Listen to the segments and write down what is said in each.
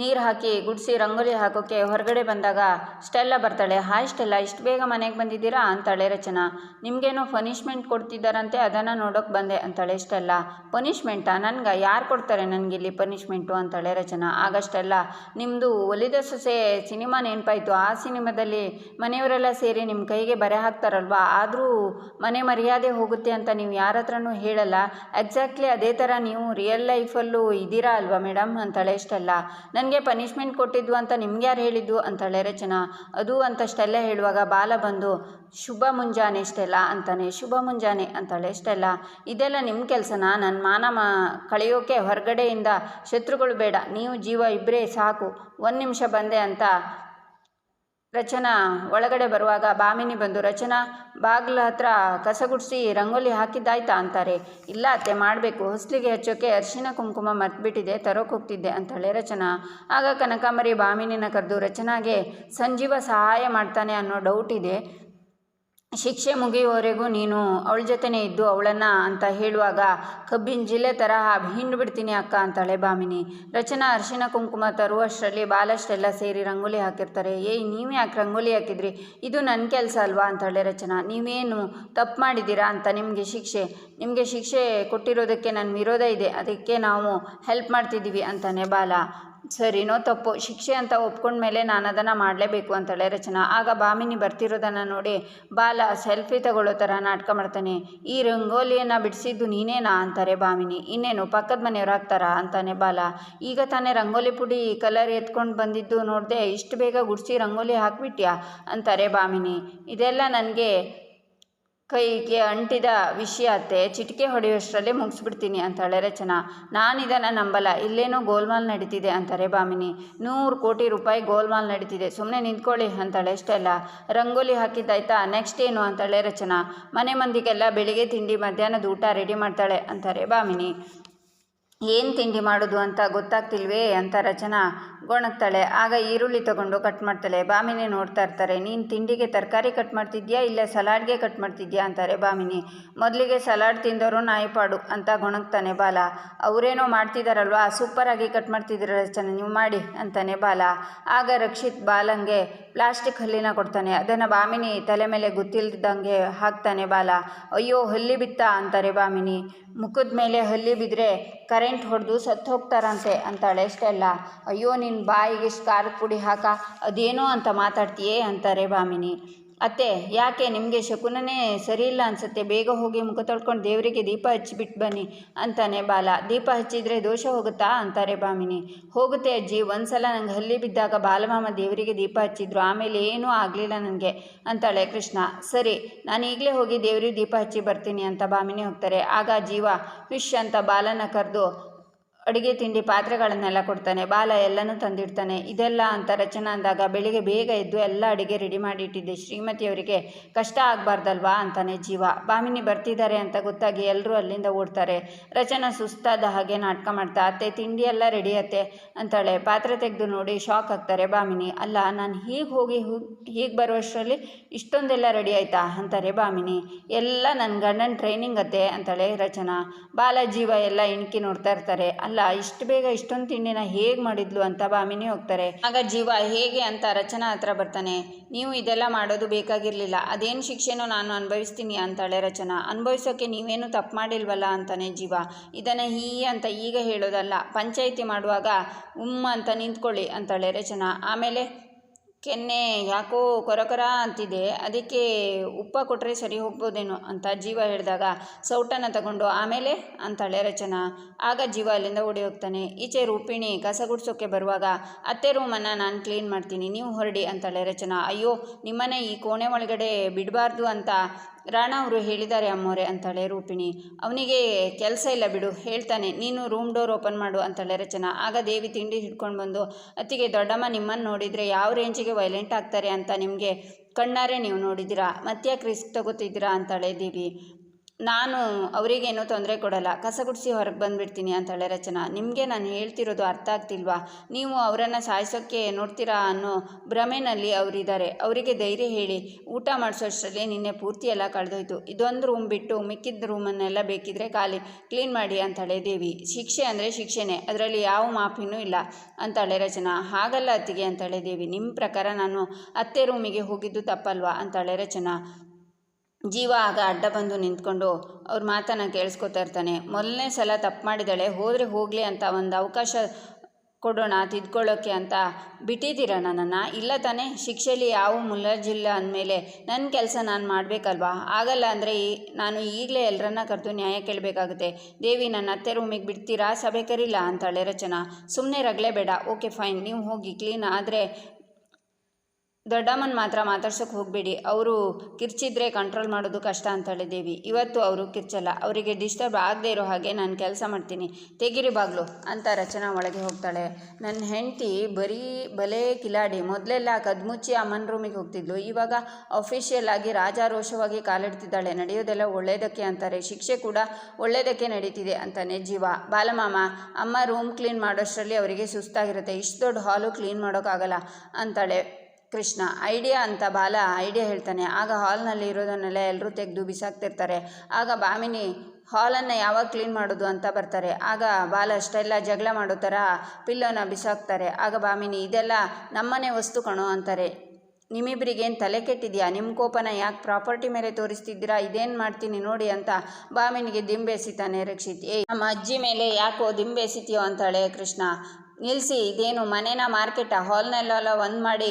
ನೀರು ಹಾಕಿ ಗುಡಿಸಿ ರಂಗೋಲಿ ಹಾಕೋಕ್ಕೆ ಹೊರಗಡೆ ಬಂದಾಗ ಸ್ಟೆಲ್ಲ ಬರ್ತಾಳೆ, ಹಾಯ್ ಸ್ಟೆಲ್ಲ, ಇಷ್ಟು ಬೇಗ ಮನೆಗೆ ಬಂದಿದ್ದೀರಾ? ಅಂತಾಳೆ ರಚನಾ. ನಿಮಗೇನೋ ಪನಿಷ್ಮೆಂಟ್ ಕೊಡ್ತಿದ್ದಾರಂತೆ ಅದನ್ನು ನೋಡೋಕೆ ಬಂದೆ, ಅಂತಾಳೆ ಸ್ಟೆಲ್ಲ. ಪನಿಷ್ಮೆಂಟಾ? ನನ್ಗೆ ಯಾರು ಕೊಡ್ತಾರೆ ನನಗೆ ಇಲ್ಲಿ ಪನಿಷ್ಮೆಂಟು? ಅಂತಾಳೆ ರಚನಾ. ಆಗಷ್ಟೆಲ್ಲ ನಿಮ್ಮದು ಒಲಿದ ಸೊಸೆ ಸಿನಿಮಾ ನೆನಪಾಯಿತು. ಆ ಸಿನಿಮಾದಲ್ಲಿ ಮನೆಯವರೆಲ್ಲ ಸೇರಿ ನಿಮ್ಮ ಕೈಗೆ ಬರೆ ಹಾಕ್ತಾರಲ್ವಾ? ಆದರೂ ಮನೆ ಮರ್ಯಾದೆ ಹೋಗುತ್ತೆ ಅಂತ ನೀವು ಯಾರ ಹತ್ರನೂ ಹೇಳಲ್ಲ. ಎಕ್ಸಾಕ್ಟ್ಲಿ ಅದೇ ಥರ ನೀವು ರಿಯಲ್ ಲೈಫಲ್ಲೂ ಇದ್ದೀರಾ ಅಲ್ವಾ ಮೇಡಮ್ ಅಂತಾಳೆ ಇಷ್ಟೆಲ್ಲ ನನಗೆ ಪನಿಷ್ಮೆಂಟ್ ಕೊಟ್ಟಿದ್ದು ಅಂತ ನಿಮ್ಗೆ ಯಾರು ಹೇಳಿದ್ದು ಅಂತಾಳೆ ರಚನಾ, ಅದು ಅಂತಷ್ಟೆಲ್ಲ ಹೇಳುವಾಗ ಬಾಲ ಬಂದು, ಶುಭ ಮುಂಜಾನೆ ಇಷ್ಟೆಲ್ಲ ಅಂತಾನೆ, ಶುಭ ಮುಂಜಾನೆ ಅಂತಾಳೆ ಇಷ್ಟೆಲ್ಲ ಇದೆಲ್ಲ ನಿಮ್ಮ ಕೆಲಸನ? ನನ್ನ ಮಾನ ಮಾ, ಕಳೆಯೋಕೆ ಹೊರಗಡೆಯಿಂದ ಶತ್ರುಗಳು ಬೇಡ, ನೀವು ಜೀವ ಇಬ್ಬರೇ ಸಾಕು. ಒಂದು ನಿಮಿಷ ಬಂದೆ ಅಂತ ರಚನಾ ಒಳಗಡೆ ಬರುವಾಗ ಬಾಮಿನಿ ಬಂದು, ರಚನಾ, ಬಾಗ್ಲ ಹತ್ರ ಕಸ ಗುಡಿಸಿ ರಂಗೋಲಿ ಹಾಕಿದ್ದಾಯ್ತಾ? ಅಂತಾರೆ. ಇಲ್ಲ ಅತ್ತೆ, ಮಾಡಬೇಕು. ಹೊಸ್ಲಿಗೆ ಹಚ್ಚೋಕೆ ಅರಿಶಿನ ಕುಂಕುಮ ಮರ್ತ್ಬಿಟ್ಟಿದೆ, ತರೋಕೆ ಹೋಗ್ತಿದ್ದೆ. ಅಂತಾಳೆ ರಚನಾ. ಆಗ ಕನಕಾಂಬರಿ ಬಾಮಿನಿನ ಕರೆದು, ರಚನಾಗೆ ಸಂಜೀವ ಸಹಾಯ ಮಾಡ್ತಾನೆ ಅನ್ನೋ ಡೌಟ್ ಇದೆ. ಶಿಕ್ಷೆ ಮುಗಿಯುವವರೆಗೂ ನೀನು ಅವಳ ಜೊತೆನೇ ಇದ್ದು ಅವಳನ್ನು ಅಂತ ಹೇಳುವಾಗ ಕಬ್ಬಿನ ಜಿಲ್ಲೆ ತರಹ ಹಿಂಡ್ಬಿಡ್ತೀನಿ ಅಕ್ಕ ಅಂತಾಳೆ ಬಾಮಿನಿ ರಚನಾ, ಅರಿಶಿನ, ಕುಂಕುಮ ತರುವಷ್ಟರಲ್ಲಿ ಬಾಲಷ್ಟೆಲ್ಲ ಸೇರಿ ರಂಗೋಲಿ ಹಾಕಿರ್ತಾರೆ. ಏಯ್ ನೀವು ಯಾಕೆ ರಂಗೋಲಿ ಹಾಕಿದ್ರಿ? ಇದು ನನ್ನ ಕೆಲಸ ಅಲ್ವಾ? ಅಂತಾಳೆ ರಚನಾ. ನೀವೇನು ತಪ್ಪು ಮಾಡಿದ್ದೀರಾ ಅಂತ ನಿಮಗೆ ಶಿಕ್ಷೆ ನಿಮಗೆ ಶಿಕ್ಷೆ ಕೊಟ್ಟಿರೋದಕ್ಕೆ ನನ್ನ ವಿರೋಧ ಇದೆ. ಅದಕ್ಕೆ ನಾವು ಹೆಲ್ಪ್ ಮಾಡ್ತಿದ್ದೀವಿ ಅಂತಾನೆ ಬಾಲ. ಸರಿನೋ ತಪ್ಪು. ಶಿಕ್ಷೆ ಅಂತ ಒಪ್ಕೊಂಡ್ಮೇಲೆ ನಾನು ಅದನ್ನು ಮಾಡಲೇಬೇಕು ಅಂತಾಳೆ ರಚನಾ. ಆಗ ಬಾಮಿನಿ ಬರ್ತಿರೋದನ್ನು ನೋಡಿ ಬಾಲ ಸೆಲ್ಫಿ ತಗೊಳ್ಳೋ ಥರ ನಾಟಕ ಮಾಡ್ತಾನೆ. ಈ ರಂಗೋಲಿಯನ್ನು ಬಿಡಿಸಿದ್ದು ನೀನೇನಾ ಅಂತಾರೆ ಬಾಮಿನಿ. ಇನ್ನೇನು, ಪಕ್ಕದ ಮನೆಯವ್ರು ಹಾಕ್ತಾರಾ ಅಂತಾನೆ ಬಾಲ. ಈಗ ತಾನೇ ರಂಗೋಲಿ ಪುಡಿ ಕಲರ್ ಎತ್ಕೊಂಡು ಬಂದಿದ್ದು ನೋಡಿದೆ ಇಷ್ಟು ಬೇಗ ಗುಡಿಸಿ ರಂಗೋಲಿ ಹಾಕ್ಬಿಟ್ಯಾ ಅಂತಾರೆ ಬಾಮಿನಿ. ಇದೆಲ್ಲ ನನಗೆ ಕೈಗೆ ಅಂಟಿದ ವಿಷಯ ಅತ್ತೆ, ಚಿಟಿಕೆ ಹೊಡೆಯುವಷ್ಟರಲ್ಲೇ ಮುಗಿಸ್ಬಿಡ್ತೀನಿ ಅಂತಾಳೆ ರಚನಾ. ನಾನು ಇದನ್ನು ನಂಬಲ್ಲ, ಇಲ್ಲೇನೋ ಗೋಲ್ಮಾಲ್ ನಡೀತಿದೆ ಅಂತಾರೆ ಬಾಮಿನಿ. ನೂರು ಕೋಟಿ ರೂಪಾಯಿ ಗೋಲ್ಮಾಲ್ ನಡೀತಿದೆ ಸುಮ್ಮನೆ ನಿಂತ್ಕೊಳ್ಳಿ ಅಂತಾಳೆ ಇಷ್ಟೆಲ್ಲ ರಂಗೋಲಿ ಹಾಕಿದ್ದಾಯ್ತಾ ನೆಕ್ಸ್ಟ್ ಏನು ಅಂತಾಳೆ ರಚನಾ. ಮನೆ ಮಂದಿಗೆಲ್ಲ ಬೆಳಿಗ್ಗೆ ತಿಂಡಿ, ಮಧ್ಯಾಹ್ನದ ಊಟ ರೆಡಿ ಮಾಡ್ತಾಳೆ ಅಂತಾರೆ ಬಾಮಿನಿ. ಏನು ತಿಂಡಿ ಮಾಡೋದು ಅಂತ ಗೊತ್ತಾಗ್ತಿಲ್ವೇ ಅಂತ ರಚನಾ ಗೊಣಗ್ತಾಳೆ. ಆಗ ಈರುಳ್ಳಿ ತಗೊಂಡು ಕಟ್ ಮಾಡ್ತಾಳೆ. ಬಾಮಿನಿ ನೋಡ್ತಾ ಇರ್ತಾರೆ. ನೀನು ತಿಂಡಿಗೆ ತರಕಾರಿ ಕಟ್ ಮಾಡ್ತಿದ್ಯಾ? ಇಲ್ಲ ಸಲಾಡ್ಗೆ ಕಟ್ ಮಾಡ್ತಿದ್ಯಾ? ಅಂತಾರೆ ಬಾಮಿನಿ. ಮೊದಲಿಗೆ ಸಲಾಡ್ ತಿಂದವರು ನಾಯಿಪಾಡು ಅಂತ ಗೊಣಗ್ತಾನೆ ಬಾಲ. ಅವರೇನೋ ಮಾಡ್ತಿದ್ದಾರಲ್ವಾ ಸೂಪರಾಗಿ ಕಟ್ ಮಾಡ್ತಿದ್ದೀರ ರಚನೆ. ನೀವು ಮಾಡಿ ಅಂತಾನೆ ಬಾಲ. ಆಗ ರಕ್ಷಿತ್ ಬಾಲಂಗೆ ಪ್ಲಾಸ್ಟಿಕ್ ಹಲ್ಲಿನ ಕೊಡ್ತಾನೆ. ಅದನ್ನು ಬಾಮಿನಿ ತಲೆ ಮೇಲೆ ಗೊತ್ತಿಲ್ಲದಂಗೆ ಹಾಕ್ತಾನೆ ಬಾಲ. ಅಯ್ಯೋ, ಹಲ್ಲಿ ಬಿತ್ತ? ಅಂತಾರೆ ಬಾಮಿನಿ. ಮುಖದ ಮೇಲೆ ಹಲ್ಲಿ ಬಿದ್ದರೆ ಕರೆಂಟ್ ಹೊಡೆದು ಸತ್ತು ಹೋಗ್ತಾರಂತೆ ಅಂತಾಳೆ ಎಷ್ಟೆಲ್ಲ ಅಯ್ಯೋ ನಿನ್ನ ಬಾಯಿಗೆ ಖಾರದ ಪುಡಿ ಹಾಕ, ಅದೇನೋ ಅಂತ ಮಾತಾಡ್ತೀಯೇ ಅಂತಾರೆ ಬಾಮಿನಿ ಅತ್ತೆ, ಯಾಕೆ ನಿಮಗೆ ಶಕುನನೇ ಸರಿಯಿಲ್ಲ ಅನ್ಸುತ್ತೆ? ಬೇಗ ಹೋಗಿ ಮುಖ ತೊಳ್ಕೊಂಡು ದೇವರಿಗೆ ದೀಪ ಹಚ್ಚಿಬಿಟ್ಟು ಬನ್ನಿ ಅಂತಾನೆ ಬಾಲ. ದೀಪ ಹಚ್ಚಿದರೆ ದೋಷ ಹೋಗುತ್ತಾ? ಅಂತಾರೆ ಬಾಮಿನಿ. ಹೋಗುತ್ತೆ ಅಜ್ಜಿ. ಒಂದ್ಸಲ ನಂಗೆ ಹಲ್ಲಿ ಬಿದ್ದಾಗ ಬಾಲಮಾಮ ದೇವರಿಗೆ ದೀಪ ಹಚ್ಚಿದ್ರು. ಆಮೇಲೆ ಏನೂ ಆಗಲಿಲ್ಲ ನನಗೆ ಅಂತಾಳೆ ಕೃಷ್ಣ. ಸರಿ, ನಾನು ಈಗಲೇ ಹೋಗಿ ದೇವರಿಗೆ ದೀಪ ಹಚ್ಚಿ ಬರ್ತೀನಿ ಅಂತ ಬಾಮಿನಿ ಹೋಗ್ತಾರೆ. ಆಗ ಜೀವ, ವಿಶ್ ಅಂತ ಬಾಲನ ಕರೆದು ಅಡುಗೆ ತಿಂಡಿ ಪಾತ್ರೆಗಳನ್ನೆಲ್ಲ ಕೊಡ್ತಾನೆ, ಬಾಲ ಎಲ್ಲನೂ ತಂದಿಡ್ತಾನೆ. ಇದೆಲ್ಲ ಅಂತ ರಚನಾ ಅಂದಾಗ ಬೆಳಿಗ್ಗೆ ಬೇಗ ಎದ್ದು ಎಲ್ಲ ಅಡುಗೆ ರೆಡಿ ಮಾಡಿಟ್ಟಿದ್ದೆ. ಶ್ರೀಮತಿಯವರಿಗೆ ಕಷ್ಟ ಆಗಬಾರ್ದಲ್ವಾ ಅಂತಾನೆ ಜೀವ. ಬಾಮಿನಿ ಬರ್ತಿದ್ದಾರೆ ಅಂತ ಗೊತ್ತಾಗಿ ಎಲ್ಲರೂ ಅಲ್ಲಿಂದ ಓಡ್ತಾರೆ. ರಚನಾ ಸುಸ್ತಾದ ಹಾಗೆ ನಾಟಕ ಮಾಡ್ತಾ, ಅತ್ತೆ ತಿಂಡಿ ಎಲ್ಲ ರೆಡಿ ಅತ್ತೆ ಅಂತಾಳೆ. ಪಾತ್ರೆ ತೆಗೆದು ನೋಡಿ ಶಾಕ್ ಆಗ್ತಾರೆ ಬಾಮಿನಿ. ಅಲ್ಲ, ನಾನು ಹೀಗೆ ಹೋಗಿ ಹೀಗೆ ಬರುವಷ್ಟರಲ್ಲಿ ಇಷ್ಟೊಂದೆಲ್ಲ ರೆಡಿ ಆಯ್ತಾ? ಅಂತಾರೆ ಬಾಮಿನಿ. ಎಲ್ಲ ನನ್ನ ಗಂಡನ ಟ್ರೈನಿಂಗ್ ಅತ್ತೆ ಅಂತಾಳೆ ರಚನಾ. ಬಾಲ ಜೀವ ಎಲ್ಲ ಇಣಕಿ ನೋಡ್ತಾ ಇರ್ತಾರೆ. ಅಲ್ಲ ಇಷ್ಟು ಬೇಗ ಇಷ್ಟೊಂದು ತಿಂಡಿನ ಹೇಗೆ ಮಾಡಿದ್ಲು ಅಂತ ಬಾಮಿನಿ ಹೋಗ್ತಾರೆ. ಆಗ ಜೀವ, ಹೇಗೆ ಅಂತ ರಚನಾ ಹತ್ರ ಬರ್ತಾನೆ. ನೀವು ಇದೆಲ್ಲ ಮಾಡೋದು ಬೇಕಾಗಿರಲಿಲ್ಲ. ಅದೇನು ಶಿಕ್ಷೆನೂ ನಾನು ಅನುಭವಿಸ್ತೀನಿ ಅಂತಾಳೆ ರಚನಾ. ಅನುಭವಿಸೋಕೆ ನೀವೇನು ತಪ್ಪು ಮಾಡಿಲ್ವಲ್ಲ ಅಂತಾನೆ ಜೀವ. ಇದನ್ನು ಹೀ ಅಂತ ಈಗ ಹೇಳೋದಲ್ಲ. ಪಂಚಾಯಿತಿ ಮಾಡುವಾಗ ಉಮ್ಮ ಅಂತ ನಿಂತ್ಕೊಳ್ಳಿ ಅಂತಾಳೆ ರಚನಾ. ಆಮೇಲೆ ಕೆನ್ನೆ ಯಾಕೋ ಕೊರಕೊರ ಅಂತಿದೆ. ಅದಕ್ಕೆ ಉಪ್ಪ ಕೊಟ್ಟರೆ ಸರಿ ಹೋಗ್ಬೋದೇನೋ ಅಂತ ಜೀವ ಹೇಳಿದಾಗ ಸೌಟನ್ನು ತಗೊಂಡು ಆಮೇಲೆ ಅಂತಾಳೆ ರಚನಾ. ಆಗ ಜೀವ ಅಲ್ಲಿಂದ ಓಡಿ ಹೋಗ್ತಾನೆ. ಈಚೆ ರೂಪಿಣಿ ಕಸ ಗುಡ್ಸೋಕ್ಕೆ ಬರುವಾಗ, ಅತ್ತೆ ರೂಮನ್ನು ನಾನು ಕ್ಲೀನ್ ಮಾಡ್ತೀನಿ, ನೀವು ಹೊರಡಿ ಅಂತಾಳೆ ರಚನಾ. ಅಯ್ಯೋ, ನಿಮ್ಮನೆ ಈ ಕೋಣೆ ಒಳಗಡೆ ಬಿಡಬಾರ್ದು ಅಂತ ರಾಣ ಅವರು ಹೇಳಿದ್ದಾರೆ ಅಮ್ಮೋರೆ ಅಂತಾಳೆ ರೂಪಿಣಿ. ಅವನಿಗೆ ಕೆಲಸ ಇಲ್ಲ ಬಿಡು, ಹೇಳ್ತಾನೆ, ನೀನು ರೂಮ್ ಡೋರ್ ಓಪನ್ ಮಾಡು ಅಂತಾಳೆ ರಚನಾ. ಆಗ ದೇವಿ ತಿಂಡಿ ಹಿಡ್ಕೊಂಡು ಬಂದು, ಅತ್ತಿಗೆ ದೊಡ್ಡಮ್ಮ ನಿಮ್ಮನ್ನು ನೋಡಿದರೆ ಯಾವ ರೇಂಜಿಗೆ ವೈಲೆಂಟ್ ಆಗ್ತಾರೆ ಅಂತ ನಿಮಗೆ ಕಣ್ಣಾರೆ ನೀವು ನೋಡಿದ್ದೀರಾ? ಮತ್ತ್ಯಾಕೆ ರಿಸ್ಕ್ ತಗೋತಿದ್ದೀರಾ? ಅಂತಾಳೆ ದೇವಿ. ನಾನು ಅವರಿಗೇನು ತೊಂದರೆ ಕೊಡಲ್ಲ. ಕಸ ಗುಡಿಸಿ ಹೊರಗೆ ಬಂದುಬಿಡ್ತೀನಿ ಅಂತಾಳೆ ರಚನಾ. ನಿಮಗೆ ನಾನು ಹೇಳ್ತಿರೋದು ಅರ್ಥ ಆಗ್ತಿಲ್ವಾ? ನೀವು ಅವರನ್ನು ಸಾಯಿಸೋಕ್ಕೆ ನೋಡ್ತೀರಾ ಅನ್ನೋ ಭ್ರಮೆನಲ್ಲಿ ಅವರಿದ್ದಾರೆ. ಅವರಿಗೆ ಧೈರ್ಯ ಹೇಳಿ. ಊಟ ಮಾಡಿಸೋಷ್ಟರಲ್ಲಿ ನಿನ್ನೆ ಪೂರ್ತಿ ಎಲ್ಲ ಕಳೆದೋಯ್ತು. ಇದೊಂದು ರೂಮ್ ಬಿಟ್ಟು ಮಿಕ್ಕಿದ ರೂಮನ್ನೆಲ್ಲ ಬೇಕಿದ್ರೆ ಖಾಲಿ. ಕ್ಲೀನ್ ಮಾಡಿ ಅಂತಾಳೆ ದೇವಿ. ಶಿಕ್ಷೆ ಅಂದರೆ ಶಿಕ್ಷೆನೇ. ಅದರಲ್ಲಿ ಯಾವ ಮಾಫಿನೂ ಇಲ್ಲ ಅಂತಾಳೆ ರಚನಾ. ಹಾಗಲ್ಲ ಅತ್ತಿಗೆ ಅಂತಾಳೆ ದೇವಿ. ನಿಮ್ಮ ಪ್ರಕಾರ ನಾನು ಅತ್ತೆ ರೂಮಿಗೆ ಹೋಗಿದ್ದು ತಪ್ಪಲ್ವಾ? ಅಂತಾಳೆ ರಚನಾ. ಜೀವ ಆಗ ಅಡ್ಡ ಬಂದು ನಿಂತ್ಕೊಂಡು ಅವ್ರ ಮಾತನ್ನು ಕೇಳಿಸ್ಕೊತಾ ಇರ್ತಾನೆ. ಮೊದಲನೇ ಸಲ ತಪ್ಪು ಮಾಡಿದಾಳೆ ಹೋದರೆ ಹೋಗಲಿ ಅಂತ ಒಂದು ಅವಕಾಶ ಕೊಡೋಣ ತಿದ್ಕೊಳ್ಳೋಕ್ಕೆ ಅಂತ ಬಿಟ್ಟಿದ್ದೀರಾ ನನ್ನನ್ನು? ಇಲ್ಲ ತಾನೇ ಶಿಕ್ಷೆಯಲ್ಲಿ ಯಾವ ಮುಲಾಜಿಲ್ಲ ಅಂದಮೇಲೆ ನನ್ನ ಕೆಲಸ ನಾನು ಮಾಡಬೇಕಲ್ವಾ? ಆಗಲ್ಲ ಅಂದರೆ ನಾನು ಈಗಲೇ ಎಲ್ಲರನ್ನ ಕರೆದು ನ್ಯಾಯ ಕೇಳಬೇಕಾಗುತ್ತೆ. ದೇವಿ ನನ್ನ ಅತ್ತೆ ರೂಮಿಗೆ ಬಿಡ್ತೀರಾ? ಸಭೆ ಕರಿಲ್ಲ ಅಂತಾಳೆ ರಚನಾ. ಸುಮ್ಮನೆ ರಗಲೇ ಬೇಡ ಓಕೆ, ಫೈನ್. ನೀವು ಹೋಗಿ ಕ್ಲೀನ್ ಆದರೆ ದೊಡ್ಡಮ್ಮನ ಮಾತ್ರ ಮಾತಾಡ್ಸೋಕೆ ಹೋಗಬೇಡಿ. ಅವರು ಕಿರ್ಚಿದ್ರೆ ಕಂಟ್ರೋಲ್ ಮಾಡೋದು ಕಷ್ಟ ಅಂತ ದೇವಿ ಇವತ್ತು ಅವರು ಕಿರ್ಚಲ್ಲ. ಅವರಿಗೆ ಡಿಸ್ಟರ್ಬ್ ಆಗದೆ ಇರೋ ಹಾಗೆ ನಾನು ಕೆಲಸ ಮಾಡ್ತೀನಿ. ತೆಗಿರಿ ಬಾಗ್ಲು ಅಂತ ರಚನಾ ಒಳಗೆ ಹೋಗ್ತಾಳೆ. ನನ್ನ ಹೆಂಡತಿ ಬರೀ ಬಲೇ ಕಿಲಾಡಿ. ಮೊದಲೆಲ್ಲ ಕದ್ಮುಚ್ಚಿ ಅಮ್ಮನ ರೂಮಿಗೆ ಹೋಗ್ತಿದ್ಲು. ಇವಾಗ ಅಫಿಷಿಯಲ್ ಆಗಿ ರಾಜಾರೋಷವಾಗಿ ಕಾಲಿಡ್ತಿದ್ದಾಳೆ. ನಡೆಯೋದೆಲ್ಲ ಒಳ್ಳೇದಕ್ಕೆ ಅಂತಾರೆ. ಶಿಕ್ಷೆ ಕೂಡ ಒಳ್ಳೇದಕ್ಕೆ ನಡೀತಿದೆ ಅಂತಾನೆ ಜೀವ. ಬಾಲಮಾಮ, ಅಮ್ಮ ರೂಮ್ ಕ್ಲೀನ್ ಮಾಡೋಷ್ಟರಲ್ಲಿ ಅವರಿಗೆ ಸುಸ್ತಾಗಿರುತ್ತೆ. ಇಷ್ಟು ದೊಡ್ಡ ಹಾಲು ಕ್ಲೀನ್ ಮಾಡೋಕ್ಕಾಗಲ್ಲ ಅಂತಾಳೆ. ಕೃಷ್ಣ, ಐಡಿಯಾ ಅಂತ ಬಾಲ, ಐಡಿಯಾ ಹೇಳ್ತಾನೆ. ಆಗ ಹಾಲ್ನಲ್ಲಿ ಇರೋದನ್ನೆಲ್ಲ ಎಲ್ಲರೂ ತೆಗೆದು ಬಿಸಾಕ್ತಿರ್ತಾರೆ. ಆಗ ಬಾಮಿನಿ, ಹಾಲನ್ನು ಯಾವಾಗ ಕ್ಲೀನ್ ಮಾಡೋದು ಅಂತ ಬರ್ತಾರೆ. ಆಗ ಬಾಲ ಅಷ್ಟೆಲ್ಲ ಜಗಳ ಮಾಡೋ ಥರ ಪಿಲ್ಲೋನ ಬಿಸಾಕ್ತಾರೆ. ಆಗ ಬಾಮಿನಿ, ಇದೆಲ್ಲ ನಮ್ಮನೆ ವಸ್ತು ಕಣೋ ಅಂತಾರೆ. ನಿಮ್ಮಿಬ್ಬರಿಗೇನು ತಲೆ ಕೆಟ್ಟಿದೆಯಾ? ನಿಮ್ಮ ಕೋಪನ ಯಾಕೆ ಪ್ರಾಪರ್ಟಿ ಮೇಲೆ ತೋರಿಸ್ತಿದ್ದೀರಾ? ಇದೇನು ಮಾಡ್ತೀನಿ ನೋಡಿ ಅಂತ ಬಾಮಿನಿಗೆ ದಿಂಬೆಸಿತಾನೆ ರಕ್ಷಿತ್. ಏ ನಮ್ಮ ಅಜ್ಜಿ ಮೇಲೆ ಯಾಕೋ ದಿಂಬೆಸಿತೀಯೋ ಅಂತಾಳೆ ಕೃಷ್ಣ. ನಿಲ್ಲಿಸಿ ಇದೇನು ಮನೇನ ಮಾರ್ಕೆಟ? ಹಾಲ್ನೆಲ್ಲ ಒಂದು ಮಾಡಿ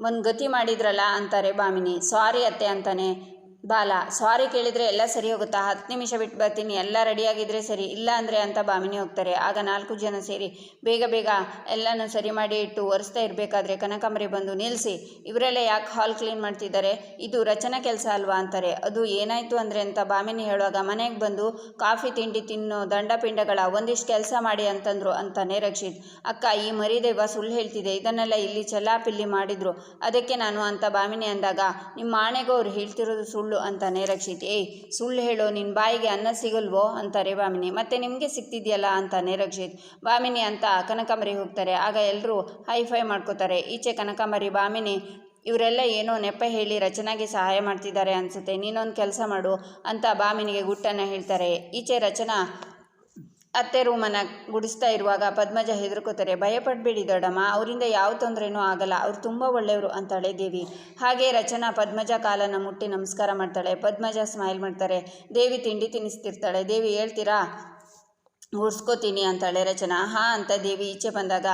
ಒಂದು ಗತಿ ಮಾಡಿದ್ರಲ್ಲ ಅಂತಾರೆ ಬಾಮಿನಿ. ಸಾರಿ ಅತ್ತೆ ಅಂತಾನೆ. ಬಾಲ ಸಾರಿ ಕೇಳಿದರೆ ಎಲ್ಲ ಸರಿ ಹೋಗುತ್ತಾ? ಹತ್ತು ನಿಮಿಷ ಬಿಟ್ಟು ಬರ್ತೀನಿ, ಎಲ್ಲ ರೆಡಿಯಾಗಿದ್ದರೆ ಸರಿ, ಇಲ್ಲ ಅಂದರೆ ಅಂತ ಬಾಮಿನಿ ಹೋಗ್ತಾರೆ. ಆಗ ನಾಲ್ಕು ಜನ ಸೇರಿ ಬೇಗ ಬೇಗ ಎಲ್ಲನೂ ಸರಿ ಮಾಡಿ ಇಟ್ಟು ಒರೆಸ್ತಾ ಇರಬೇಕಾದ್ರೆ ಕನಕಾಂಬರಿ ಬಂದು ನಿಲ್ಲಿಸಿ ಇವರೆಲ್ಲ ಯಾಕೆ ಹಾಲ್ ಕ್ಲೀನ್ ಮಾಡ್ತಿದ್ದಾರೆ? ಇದು ರಚನಾ ಕೆಲಸ ಅಲ್ವಾ ಅಂತಾರೆ. ಅದು ಏನಾಯಿತು ಅಂದರೆ ಅಂತ ಬಾಮಿನಿ ಹೇಳುವಾಗ ಮನೆಗೆ ಬಂದು ಕಾಫಿ ತಿಂಡಿ ತಿನ್ನೋ ದಂಡಪಿಂಡಗಳ ಒಂದಿಷ್ಟು ಕೆಲಸ ಮಾಡಿ ಅಂತಂದರು ಅಂತಾನೆ ರಕ್ಷಿತ್. ಅಕ್ಕ, ಈ ಮರಿದೇವ ಸುಳ್ಳು ಹೇಳ್ತಿದೆ, ಇದನ್ನೆಲ್ಲ ಇಲ್ಲಿ ಚಲಾಪಿಲ್ಲಿ ಮಾಡಿದರು, ಅದಕ್ಕೆ ನಾನು ಅಂತ ಬಾಮಿನಿ ಅಂದಾಗ, ನಿಮ್ಮ ಆಣೆಗೂ ಅವ್ರು ಹೇಳ್ತಿರೋದು ಸುಳ್ಳು. ಅಂತಾನೆ ರಕ್ಷಿತ್. ಏಯ್, ಸುಳ್ಳು ಹೇಳೋ ನಿನ್ನ ಬಾಯಿಗೆ ಅನ್ನ ಸಿಗಲ್ವೋ ಅಂತಾರೆ ಬಾಮಿನಿ. ಮತ್ತೆ ನಿಮಗೆ ಸಿಗ್ತಿದೆಯಲ್ಲ ಅಂತಾನೆ ರಕ್ಷಿತ್. ಬಾಮಿನಿ ಅಂತ ಕನಕಾಂಬರಿ ಹೋಗ್ತಾರೆ. ಆಗ ಎಲ್ಲರೂ ಹೈ ಫೈ ಮಾಡ್ಕೋತಾರೆ. ಈಚೆ ಕನಕಾಂಬರಿ, ಬಾಮಿನಿ, ಇವರೆಲ್ಲ ಏನೋ ನೆಪ ಹೇಳಿ ರಚನಾಗೆ ಸಹಾಯ ಮಾಡ್ತಿದ್ದಾರೆ ಅನಿಸುತ್ತೆ. ನೀನೊಂದು ಕೆಲಸ ಮಾಡು ಅಂತ ಬಾಮಿನಿಗೆ ಗುಟ್ಟನ್ನು ಹೇಳ್ತಾರೆ. ಈಚೆ ರಚನಾ ಅತ್ತೆ ರೂಮನ್ನು ಗುಡಿಸ್ತಾ ಇರುವಾಗ ಪದ್ಮಜ ಹೆದರ್ಕೋತಾರೆ, ಭಯಪಡಬೇಡಿ ದೊಡ್ಡಮ್ಮ, ಅವರಿಂದ ಯಾವ ತೊಂದರೆನೂ ಆಗಲ್ಲ, ಅವ್ರು ತುಂಬ ಒಳ್ಳೆಯವರು ಅಂತಾಳೆ ದೇವಿ. ಹಾಗೆ ರಚನಾ ಪದ್ಮಜ ಕಾಲನ್ನು ಮುಟ್ಟಿ ನಮಸ್ಕಾರ ಮಾಡ್ತಾಳೆ. ಪದ್ಮಜ ಸ್ಮೈಲ್ ಮಾಡ್ತಾರೆ. ದೇವಿ ತಿಂಡಿ ತಿನ್ನಿಸ್ತಿರ್ತಾಳೆ ದೇವಿ ಹೇಳ್ತೀರಾ? ಉಡ್ಸ್ಕೋತೀನಿ ಅಂತಾಳೆ ರಚನಾ. ಹಾಂ ಅಂತ ದೇವಿ ಈಚೆ ಬಂದಾಗ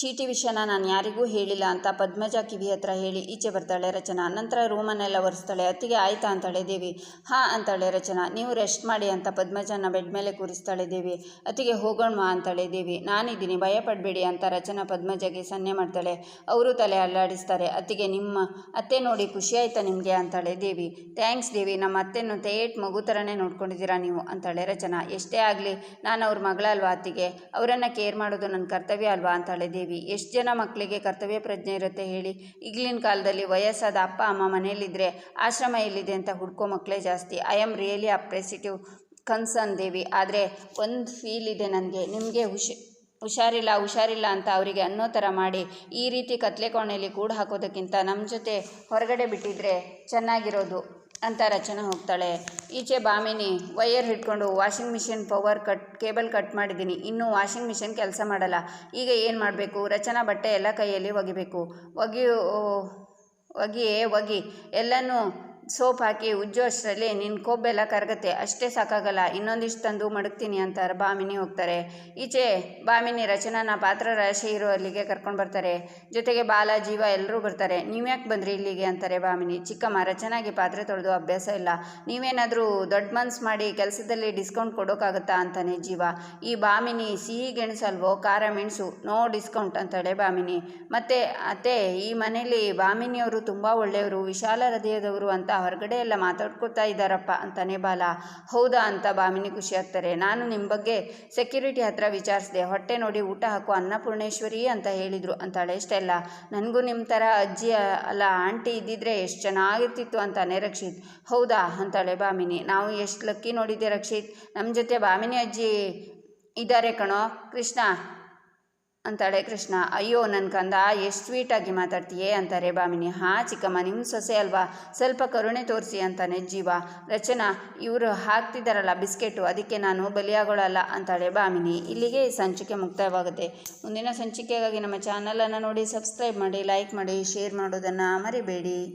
ಚೀಟಿ ವಿಷಯನ ನಾನು ಯಾರಿಗೂ ಹೇಳಿಲ್ಲ ಅಂತ ಪದ್ಮಜ ಕಿವಿ ಹತ್ರ ಹೇಳಿ ಈಚೆ ಬರ್ತಾಳೆ, ರಚನಾ. ನಂತರ ರೂಮನ್ನೆಲ್ಲ ಒರೆಸ್ತಾಳೆ. ಅತ್ತಿಗೆ, ಆಯ್ತಾ? ಅಂತಾಳೆ ದೇವಿ ಹಾಂ, ಅಂತಾಳೆ ರಚನಾ. ನೀವು ರೆಸ್ಟ್ ಮಾಡಿ ಅಂತ ಪದ್ಮಜನ ಬೆಡ್ ಮೇಲೆ ಕೂರಿಸ್ತಾಳೆ ದೇವಿ. ಅತ್ತಿಗೆ ಹೋಗೋಣ ಅಂತಾಳೆ ದೇವಿ ನಾನಿದ್ದೀನಿ ಭಯ ಪಡಬೇಡಿ ಅಂತ ರಚನಾ ಪದ್ಮಜಗೆ ಸನ್ನೆ ಮಾಡ್ತಾಳೆ. ಅವರು ತಲೆ ಅಲ್ಲಾಡಿಸ್ತಾರೆ. ಅತ್ತಿಗೆ, ನಿಮ್ಮ ಅತ್ತೆ ನೋಡಿ ಖುಷಿ ಆಯ್ತಾ ನಿಮಗೆ? ಅಂತಾಳೆ ದೇವಿ. ಥ್ಯಾಂಕ್ಸ್ ದೇವಿ, ನಮ್ಮ ಅತ್ತೆಯನ್ನು ತೇಟ್ ಮಗು ಥರನೇ ನೋಡ್ಕೊಂಡಿದ್ದೀರಾ ನೀವು? ಅಂತಾಳೆ ರಚನಾ. ಎಷ್ಟೇ ಆಗಲಿ, ನಾನು ಅವ್ರ ಮಗಳಲ್ವಾ ಅತ್ತಿಗೆ? ಅವರನ್ನು ಕೇರ್ ಮಾಡೋದು ನನ್ನ ಕರ್ತವ್ಯ ಅಲ್ವಾ? ಅಂತಾಳೆ ದೇವಿ. ಎಷ್ಟು ಜನ ಮಕ್ಕಳಿಗೆ ಕರ್ತವ್ಯ ಪ್ರಜ್ಞೆ ಇರುತ್ತೆ ಹೇಳಿ. ಈಗಲಿನ ಕಾಲದಲ್ಲಿ ವಯಸ್ಸಾದ ಅಪ್ಪ, ಅಮ್ಮ ಮನೇಲಿದ್ದರೆ ಆಶ್ರಮ ಎಲ್ಲಿದೆ ಅಂತ ಹುಡ್ಕೋ ಮಕ್ಕಳೇ ಜಾಸ್ತಿ. I am really appreciative concern Devi. ಆದರೆ ಒಂದು ಫೀಲ್ ಇದೆ ನನಗೆ. ನಿಮಗೆ ಹುಷಿ, ಹುಷಾರಿಲ್ಲ ಹುಷಾರಿಲ್ಲ ಅಂತ ಅವರಿಗೆ ಅನ್ನೋ ಥರ ಮಾಡಿ ಈ ರೀತಿ ಕತ್ಲೆ ಕೋಣೆಯಲ್ಲಿ ಕೂಡ ಹಾಕೋದಕ್ಕಿಂತ ನಮ್ಮ ಜೊತೆ ಹೊರಗಡೆ ಬಿಟ್ಟಿದ್ರೆ ಚೆನ್ನಾಗಿರೋದು. ಅಂತ ರಚನೆ ಹೋಗ್ತಾಳೆ. ಈಚೆ ಬಾಮಿನಿ ವೈಯರ್ ಹಿಡ್ಕೊಂಡು washing machine power cut cable cut ಮಾಡಿದ್ದೀನಿ. ಇನ್ನೂ ವಾಷಿಂಗ್ ಮಿಷಿನ್ ಕೆಲಸ ಮಾಡಲ್ಲ. ಈಗ ಏನು ಮಾಡಬೇಕು? ರಚನಾ ಬಟ್ಟೆ ಎಲ್ಲ ಕೈಯಲ್ಲಿ ಒಗಿಬೇಕು. ಒಗಿ ಒಗಿಯೇ, ಒಗಿ. ಎಲ್ಲನೂ ಸೋಪ್ ಹಾಕಿ ಉಜ್ಜೋ ಅಷ್ಟರಲ್ಲಿ ನಿನ್ನ ಕೊಬ್ಬೆಲ್ಲ ಕರಗತ್ತೆ. ಅಷ್ಟೇ ಸಾಕಾಗಲ್ಲ. ಇನ್ನೊಂದಿಷ್ಟು ತಂದು ಮಡಗ್ತೀನಿ ಅಂತಾರೆ. ಬಾಮಿನಿ ಹೋಗ್ತಾರೆ. ಈಚೆ ಬಾಮಿನಿ ರಚನಾನ ಪಾತ್ರ ರಾಶಿ ಇರೋ ಅಲ್ಲಿಗೆ ಕರ್ಕೊಂಡು ಬರ್ತಾರೆ. ಜೊತೆಗೆ ಬಾಲ, ಜೀವ ಎಲ್ಲರೂ ಬರ್ತಾರೆ. ನೀವ್ಯಾಕೆ ಬಂದ್ರಿ ಇಲ್ಲಿಗೆ ಅಂತಾರೆ ಬಾಮಿನಿ. ಚಿಕ್ಕಮ್ಮ, ರಚನಾಗೆ ಪಾತ್ರೆ ತೊಳೆದು ಅಭ್ಯಾಸ ಇಲ್ಲ. ನೀವೇನಾದರೂ ದೊಡ್ಡ ಮನ್ಸು ಮಾಡಿ ಕೆಲಸದಲ್ಲಿ ಡಿಸ್ಕೌಂಟ್ ಕೊಡೋಕ್ಕಾಗತ್ತಾ ಅಂತಾನೆ ಜೀವ. ಈ ಬಾಮಿನಿ ಸಿಹಿ ಗೆಣಸಲ್ವೋ, ಖಾರ ಮೆಣಸು, ನೋ ಡಿಸ್ಕೌಂಟ್ ಅಂತಾಳೆ ಬಾಮಿನಿ. ಮತ್ತು ಅತ್ತೆ, ಈ ಮನೇಲಿ ಬಾಮಿನಿಯವರು ತುಂಬ ಒಳ್ಳೆಯವರು, ವಿಶಾಲ ಹೃದಯದವರು ಅಂತ ಹೊರಗಡೆ ಎಲ್ಲ ಮಾತಾಡ್ಕೊತಾ ಇದ್ದಾರಪ್ಪ ಅಂತಾನೆ ಬಾಲ. ಹೌದಾ ಅಂತ ಭಾಮಿನಿ ಖುಷಿ ಆಗ್ತಾರೆ. ನಾನು ನಿಮ್ಮ ಬಗ್ಗೆ ಸೆಕ್ಯೂರಿಟಿ ಹತ್ರ ವಿಚಾರಿಸಿದೆ. ಹೊಟ್ಟೆ ನೋಡಿ ಊಟ ಹಾಕು ಅನ್ನಪೂರ್ಣೇಶ್ವರಿ ಅಂತ ಹೇಳಿದರು. ಅಂತಾಳೆ ಇಷ್ಟೆಲ್ಲ ನನಗೂ ನಿಮ್ಮ ಥರ ಅಜ್ಜಿ ಅಲ್ಲ, ಆಂಟಿ ಇದ್ದಿದ್ರೆ ಎಷ್ಟು ಚೆನ್ನಾಗಿರ್ತಿತ್ತು ಅಂತಾನೆ ರಕ್ಷಿತ್. ಹೌದಾ ಅಂತಾಳೆ ಭಾಮಿನಿ ನಾವು ಎಷ್ಟು ಲಕ್ಕಿ ನೋಡಿದ್ದೆ ರಕ್ಷಿತ್. ನಮ್ಮ ಜೊತೆ ಭಾಮಿನಿ ಅಜ್ಜಿ ಇದ್ದಾರೆ ಕಣೋ. ಕೃಷ್ಣ. ಅಂತಾಳೆ ಕೃಷ್ಣ. ಅಯ್ಯೋ ನನ್ನ ಕಂದ, ಎಷ್ಟು ಸ್ವೀಟಾಗಿ ಮಾತಾಡ್ತೀಯೇ ಅಂತಾರೆ ಭಾಮಿನಿ ಹಾ, ಚಿಕ್ಕಮ್ಮ ನಿಮ್ಮ ಸೊಸೆ ಅಲ್ವಾ? ಸ್ವಲ್ಪ ಕರುಣೆ ತೋರಿಸಿ ಅಂತಾನೆ ಜೀವ. ರಚನಾ, ಇವರು ಹಾಕ್ತಿದ್ದಾರಲ್ಲ ಬಿಸ್ಕೆಟು, ಅದಕ್ಕೆ ನಾನು ಬಲಿಯಾಗೋಳಲ್ಲ ಅಂತಾಳೆ ಭಾಮಿನಿ ಇಲ್ಲಿಗೆ ಸಂಚಿಕೆ ಮುಕ್ತಾಯವಾಗುತ್ತೆ. ಮುಂದಿನ ಸಂಚಿಕೆಗಾಗಿ ನಮ್ಮ ಚಾನಲನ್ನು ನೋಡಿ ಸಬ್ಸ್ಕ್ರೈಬ್ ಮಾಡಿ ಲೈಕ್ ಮಾಡಿ ಶೇರ್ ಮಾಡೋದನ್ನು ಮರಿಬೇಡಿ.